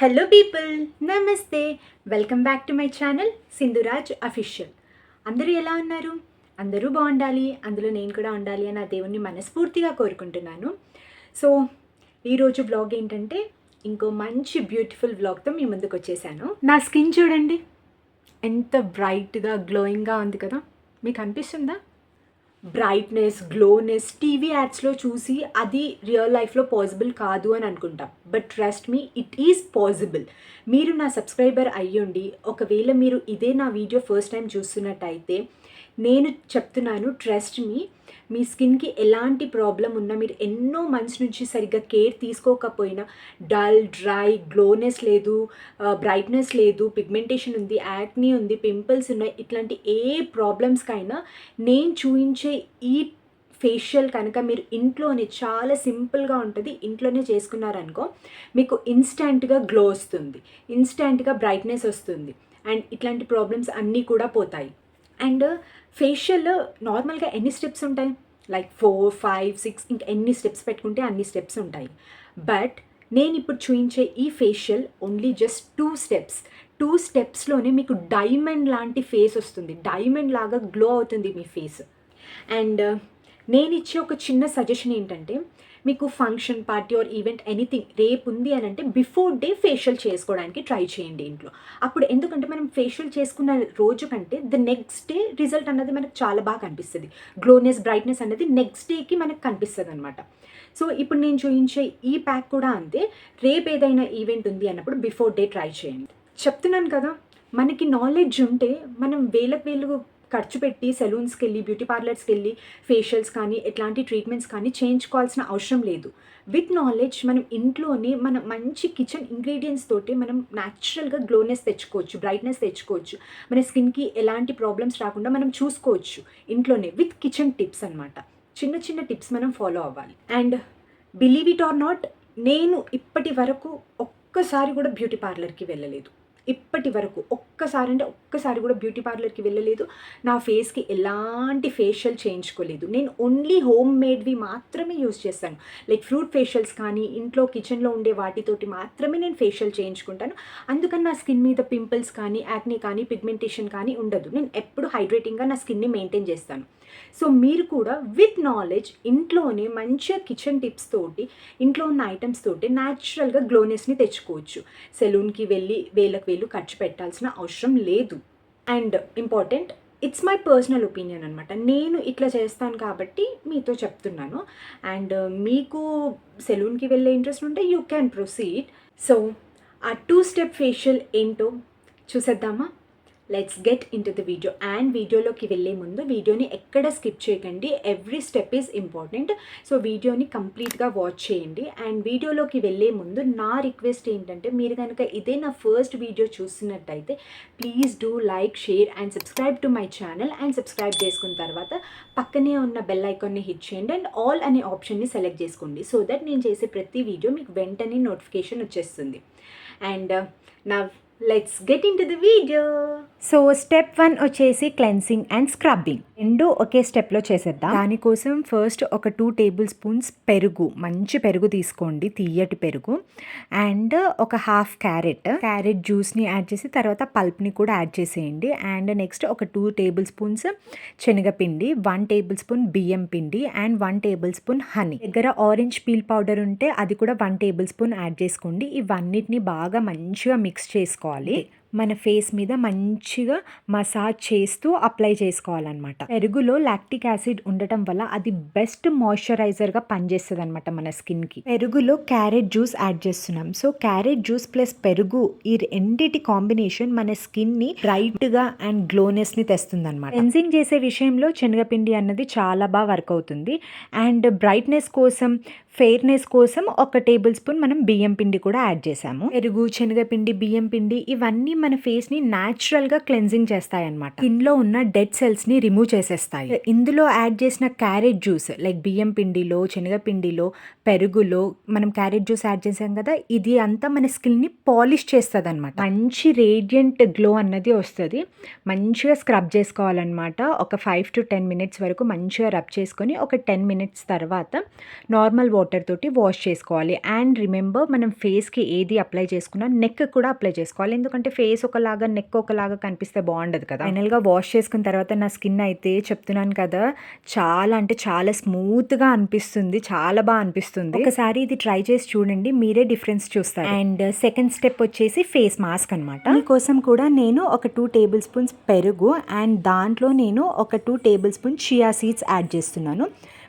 Hello people నమస్తే welcome back to my channel Sindhuraj official అందరూ ఎలా ఉన్నారు? అందరూ బాగుండాలి. అందులో నేను కూడా ఉండాలి అని ఆ దేవుణ్ణి మనస్ఫూర్తిగా కోరుకుంటున్నాను. సో ఈరోజు బ్లాగ్ ఏంటంటే ఇంకో మంచి బ్యూటిఫుల్ బ్లాగ్తో మీ ముందుకు వచ్చేసాను. నా స్కిన్ చూడండి. ఎంత బ్రైట్గా గ్లోయింగ్గా ఉంది కదా. మీకు అనిపిస్తుందా? బ్రైట్నెస్ గ్లోనెస్ టీవీ యాడ్స్లో చూసి అది రియల్ లైఫ్లో పాసిబుల్ కాదు అని అనుకుంటాం. But trust me it is possible మీరు నా సబ్స్క్రైబర్ అయ్యుండి ఒకవేళ మీరు ఇదే నా వీడియో ఫస్ట్ టైం చూస్తున్నట్టయితే నేను చెప్తున్నాను ట్రస్ట్ మీ మీ స్కిన్కి ఎలాంటి ప్రాబ్లం ఉన్నా మీరు ఎన్నో మంత్స్ నుంచి సరిగ్గా కేర్ తీసుకోకపోయినా డల్ డ్రై గ్లోనెస్ లేదు బ్రైట్నెస్ లేదు పిగ్మెంటేషన్ ఉంది యాక్నీ ఉంది పింపుల్స్ ఉన్నాయి ఇట్లాంటి ఏ ప్రాబ్లమ్స్కైనా నేను చూపించే ఈ ఫేషియల్ కనుక మీరు ఇంట్లోనే చాలా సింపుల్గా ఉంటుంది ఇంట్లోనే చేసుకున్నారనుకో మీకు ఇన్స్టెంట్గా గ్లో వస్తుంది ఇన్స్టెంట్గా బ్రైట్నెస్ వస్తుంది అండ్ ఇట్లాంటి ప్రాబ్లమ్స్ అన్నీ కూడా పోతాయి. అండ్ ఫేషియల్ నార్మల్గా ఎన్ని స్టెప్స్ ఉంటాయి? లైక్ ఫోర్ ఫైవ్ సిక్స్ ఇంకా ఎన్ని స్టెప్స్ పెట్టుకుంటే అన్ని స్టెప్స్ ఉంటాయి. బట్ నేను ఇప్పుడు చూపించే ఈ facial only just two steps two స్టెప్స్లోనే మీకు డైమండ్ లాంటి ఫేస్ వస్తుంది. డైమండ్ లాగా గ్లో అవుతుంది మీ ఫేస్ అండ్ నేను ఇచ్చే ఒక చిన్న సజెషన్ ఏంటంటే మీకు function party or event anything రేపు ఉంది అని అంటే బిఫోర్ డే ఫేషియల్ చేసుకోవడానికి ట్రై చేయండి ఇంట్లో. అప్పుడు ఎందుకంటే మనం ఫేషియల్ చేసుకున్న రోజు కంటే ద నెక్స్ట్ డే రిజల్ట్ అన్నది మనకు చాలా బాగా కనిపిస్తుంది. గ్లోనెస్ బ్రైట్నెస్ అనేది నెక్స్ట్ డేకి మనకు కనిపిస్తుంది అనమాట సో ఇప్పుడు నేను చూపించే ఈ ప్యాక్ కూడా అంతే. రేపు ఏదైనా ఈవెంట్ ఉంది అన్నప్పుడు బిఫోర్ డే ట్రై చేయండి. చెప్తున్నాను కదా మనకి నాలెడ్జ్ ఉంటే మనం వేలకు వేలు ఖర్చు పెట్టి సెలూన్స్కి వెళ్ళి బ్యూటీ పార్లర్స్కి వెళ్ళి ఫేషియల్స్ కానీ ఎట్లాంటి ట్రీట్మెంట్స్ కానీ చేయించుకోవాల్సిన అవసరం లేదు. విత్ నాలెడ్జ్ మనం ఇంట్లోనే మన మంచి కిచెన్ ఇంగ్రీడియంట్స్ తోటి మనం న్యాచురల్గా గ్లోనెస్ తెచ్చుకోవచ్చు బ్రైట్నెస్ తెచ్చుకోవచ్చు. మన స్కిన్కి ఎలాంటి ప్రాబ్లమ్స్ రాకుండా మనం చూసుకోవచ్చు ఇంట్లోనే విత్ కిచెన్ టిప్స్ అనమాట చిన్న చిన్న టిప్స్ మనం ఫాలో అవ్వాలి. And believe it or not నేను ఇప్పటి వరకు ఒక్కసారి కూడా బ్యూటీ పార్లర్కి వెళ్ళలేదు. ఇప్పటి వరకు ఒక్కసారి అంటే ఒక్కసారి కూడా బ్యూటీ పార్లర్కి వెళ్ళలేదు. నా ఫేస్కి ఎలాంటి ఫేషియల్ చేయించుకోలేదు. నేను ఓన్లీ హోమ్ మేడ్వి మాత్రమే యూజ్ చేస్తాను. లైక్ ఫ్రూట్ ఫేషియల్స్ కానీ ఇంట్లో కిచెన్లో ఉండే వాటితోటి మాత్రమే నేను ఫేషియల్ చేయించుకుంటాను. అందుకని నా స్కిన్ మీద పింపుల్స్ కానీ యాక్ని కానీ పిగ్మెంటేషన్ కానీ ఉండదు. నేను ఎప్పుడు హైడ్రేటింగ్గా నా స్కిన్ని మెయింటైన్ చేస్తాను. సో మీరు కూడా విత్ నాలెడ్జ్ ఇంట్లోనే మంచిగా కిచెన్ టిప్స్ తోటి ఇంట్లో ఉన్న ఐటమ్స్ తోటి న్యాచురల్గా గ్లోనెస్ని తెచ్చుకోవచ్చు. సెలూన్కి వెళ్ళి వేలకు వేలు ఖర్చు పెట్టాల్సిన అవసరం లేదు. And important it's my personal opinion అనమాట నేను ఇట్లా చేస్తాను కాబట్టి మీతో చెప్తున్నాను. అండ్ మీకు సెలూన్కి వెళ్ళే ఇంట్రెస్ట్ ఉంటే యూ క్యాన్ ప్రొసీడ్ సో ఆ టూ స్టెప్ ఫేషియల్ ఏంటో చూసేద్దామా? Let's get into the video and వీడియోలోకి వెళ్ళే ముందు వీడియోని ఎక్కడ స్కిప్ చేయకండి every step is important so వీడియోని కంప్లీట్గా వాచ్ చేయండి అండ్ వీడియోలోకి వెళ్ళే ముందు నా రిక్వెస్ట్ ఏంటంటే మీరు కనుక ఇదే నా ఫస్ట్ వీడియో చూస్తున్నట్టయితే please do like share and subscribe to my channel and subscribe చేసుకున్న తర్వాత పక్కనే ఉన్న బెల్ ఐకాన్ని హిట్ చేయండి అండ్ ఆల్ అనే ఆప్షన్ని సెలెక్ట్ చేసుకోండి సో దట్ నేను చేసే ప్రతి వీడియో మీకు వెంటనే నోటిఫికేషన్ వచ్చేస్తుంది అండ్ నా let's get into the video so step one వచ్చేసి క్లెన్సింగ్ అండ్ స్క్రబ్బింగ్ రెండు ఒకే స్టెప్లో చేసేద్దాం. దానికోసం ఫస్ట్ ఒక టూ టేబుల్ స్పూన్స్ పెరుగు మంచి పెరుగు తీసుకోండి తీయటి పెరుగు. అండ్ ఒక హాఫ్ క్యారెట్ క్యారెట్ జ్యూస్ని యాడ్ చేసి తర్వాత పల్ప్ని కూడా యాడ్ చేసేయండి. అండ్ నెక్స్ట్ ఒక టూ టేబుల్ స్పూన్స్ శనగపిండి వన్ టేబుల్ స్పూన్ బియ్యం పిండి and one tablespoon honey. దగ్గర ఆరెంజ్ పీల్ పౌడర్ ఉంటే అది కూడా వన్ టేబుల్ స్పూన్ యాడ్ చేసుకోండి. ఇవన్నిటిని బాగా మంచిగా మిక్స్ చేసుకోవాలి. మన ఫేస్ మీద మంచిగా మసాజ్ చేస్తూ అప్లై చేసుకోవాలన్నమాట. పెరుగులో లాక్టిక్ యాసిడ్ ఉండటం వల్ల అది బెస్ట్ మాయిశ్చరైజర్గా పనిచేస్తుంది అనమాట మన స్కిన్కి. పెరుగులో క్యారెట్ జ్యూస్ యాడ్ చేస్తున్నాం. సో క్యారెట్ జ్యూస్ ప్లస్ పెరుగు ఈ రెండిటి కాంబినేషన్ మన స్కిన్ని బ్రైట్గా అండ్ గ్లోనెస్ని తెస్తుంది అనమాట క్లెన్సింగ్ చేసే విషయంలో శనగపిండి అన్నది చాలా బాగా వర్క్ అవుతుంది. అండ్ బ్రైట్నెస్ కోసం ఫెయిర్నెస్ కోసం ఒక టేబుల్ స్పూన్ మనం బియ్యం పిండి కూడా యాడ్ చేసాము పెరుగు శనగపిండి బియ్యం పిండి ఇవన్నీ మన ఫేస్ని న్యాచురల్గా క్లెన్జింగ్ చేస్తాయి అనమాట ఇందులో ఉన్న డెడ్ సెల్స్ని రిమూవ్ చేసేస్తాయి. ఇందులో యాడ్ చేసిన క్యారెట్ జ్యూస్ లైక్ బియ్యం పిండిలో శనగపిండిలో పెరుగులో మనం క్యారెట్ జ్యూస్ యాడ్ చేసాం కదా ఇది అంతా మన స్కిన్ని పాలిష్ చేస్తుంది అనమాట మంచి రేడియంట్ గ్లో అన్నది వస్తుంది. మంచిగా స్క్రబ్ చేసుకోవాలన్నమాట. ఒక ఫైవ్ టు టెన్ మినిట్స్ వరకు మంచిగా రబ్ చేసుకొని ఒక టెన్ మినిట్స్ తర్వాత నార్మల్ వాటర్ వాటర్ తోటి వాష్ చేసుకోవాలి. అండ్ రిమెంబర్ మనం ఫేస్కి ఏది అప్లై చేసుకున్నా నెక్ కూడా అప్లై చేసుకోవాలి. ఎందుకంటే ఫేస్ ఒకలాగా నెక్ ఒకలాగా కనిపిస్తే బాగుండదు కదా. ఫైనల్గా వాష్ చేసుకున్న తర్వాత నా స్కిన్ అయితే చెప్తున్నాను కదా చాలా అంటే చాలా స్మూత్గా అనిపిస్తుంది. చాలా బాగా అనిపిస్తుంది. ఒకసారి ఇది ట్రై చేసి చూడండి. మీరే డిఫరెన్స్ చూస్తారు. అండ్ సెకండ్ స్టెప్ వచ్చేసి ఫేస్ మాస్క్ అనమాట కోసం కూడా నేను ఒక టూ టేబుల్ స్పూన్స్ పెరుగు అండ్ దాంట్లో నేను ఒక two tablespoon chia seeds add చేస్తున్నాను.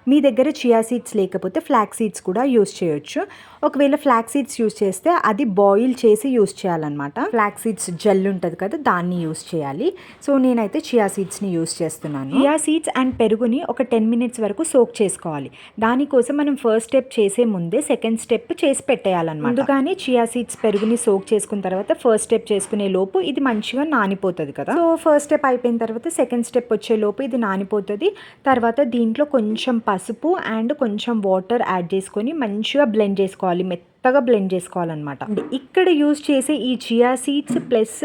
మీ దగ్గర చియా సీడ్స్ లేకపోతే ఫ్లాక్ సీడ్స్ కూడా యూస్ చేయొచ్చు. ఒకవేళ ఫ్లాక్ సీడ్స్ యూస్ చేస్తే అది బాయిల్ చేసి యూస్ చేయాలన్నమాట. ఫ్లాక్ సీడ్స్ జెల్ ఉంటుంది కదా దాన్ని యూస్ చేయాలి. సో నేనైతే చియా సీడ్స్ని యూస్ చేస్తున్నాను. చియా సీడ్స్ అండ్ పెరుగుని ఒక టెన్ మినిట్స్ వరకు సోక్ చేసుకోవాలి. దానికోసం మనం ఫస్ట్ స్టెప్ చేసే ముందే సెకండ్ స్టెప్ చేసి పెట్టేయాలన్నమాట. ముందుగానే చియా సీడ్స్ పెరుగుని సోక్ చేసుకున్న తర్వాత ఫస్ట్ స్టెప్ చేసుకునే లోపు ఇది మంచిగా నానిపోతుంది కదా. సో ఫస్ట్ స్టెప్ అయిపోయిన తర్వాత సెకండ్ స్టెప్ వచ్చే లోపు ఇది నానిపోతుంది. తర్వాత దీంట్లో కొంచెం పసుపు పసుపు అండ్ కొంచెం వాటర్ యాడ్ చేసుకొని మంచిగా బ్లెండ్ చేసుకోవాలి మెత్తగా బ్లెండ్ చేసుకోవాలన్నమాట. అండ్ ఇక్కడ యూజ్ చేసే ఈ చియా సీడ్స్ ప్లస్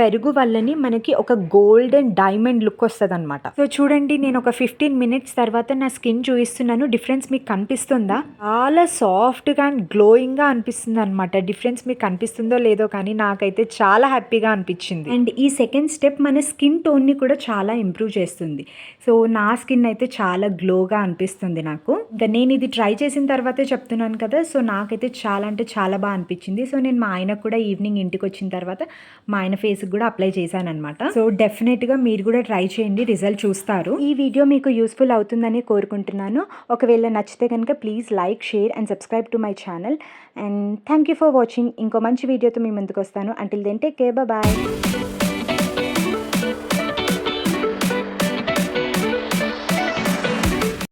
పెరుగు వల్లని మనకి ఒక గోల్డెన్ డైమండ్ లుక్ వస్తుంది అనమాట సో చూడండి నేను ఒక ఫిఫ్టీన్ మినిట్స్ తర్వాత నా స్కిన్ చూపిస్తున్నాను. డిఫరెన్స్ మీకు కనిపిస్తుందా? చాలా సాఫ్ట్గా అండ్ గ్లోయింగ్గా అనిపిస్తుంది అనమాట డిఫరెన్స్ మీకు కనిపిస్తుందో లేదో కానీ నాకైతే చాలా హ్యాపీగా అనిపించింది. అండ్ ఈ సెకండ్ స్టెప్ మన స్కిన్ టోన్ని కూడా చాలా ఇంప్రూవ్ చేస్తుంది. సో నా స్కిన్ అయితే చాలా గ్లోగా అనిపిస్తుంది నాకు. ఇంకా నేను ఇది ట్రై చేసిన తర్వాతే చెప్తున్నాను కదా. సో నాకైతే చాలా చాలా అంటే చాలా బాగా అనిపించింది. సో నేను మా ఆయనకు కూడా ఈవినింగ్ ఇంటికి వచ్చిన తర్వాత మా ఆయన ఫేస్కి కూడా అప్లై చేశాను అనమాట సో డెఫినెట్గా మీరు కూడా ట్రై చేయండి. రిజల్ట్ చూస్తారు. ఈ వీడియో మీకు యూస్ఫుల్ అవుతుందని కోరుకుంటున్నాను. ఒకవేళ నచ్చితే కనుక please like share and subscribe to my channel. And thank you for watching. ఇంకో మంచి వీడియోతో మీ ముందుకు వస్తాను until then take care. Bye.